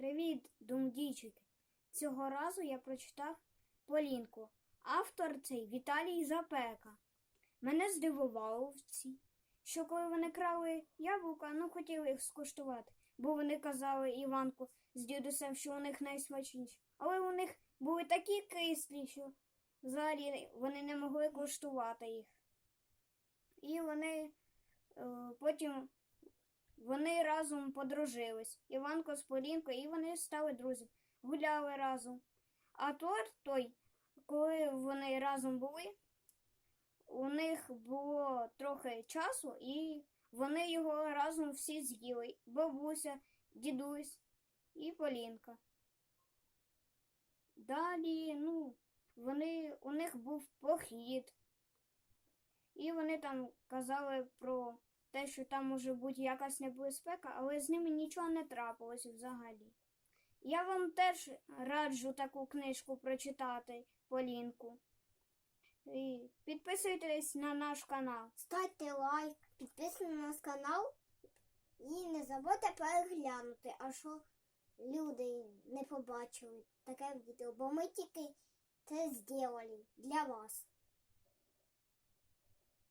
Привіт, думдійчики! Цього разу я прочитав Полінку. Автор цей Віталій Запека. Мене здивувало в ці, що коли вони крали яблука, ну хотіли їх скуштувати, бо вони казали Іванку з дідусем, що у них найсмачніші. Але у них були такі кислі, що взагалі вони не могли куштувати їх. І вони е, потім вони разом подружились. Іванко з Полінкою, і вони стали друзями, гуляли разом. А торт той, коли вони разом були, у них було трохи часу, і вони його разом всі з'їли. Бабуся, дідусь і Полінка. Далі, ну, вони, у них був похід. І вони там казали про те, що там може бути якась небезпека, але з ними нічого не трапилось взагалі. Я вам теж раджу таку книжку прочитати, Полінку. І підписуйтесь на наш канал. Ставте лайк, підписуйтесь на наш канал і не забудьте переглянути, а що люди не побачили таке відео, бо ми тільки це зробили для вас.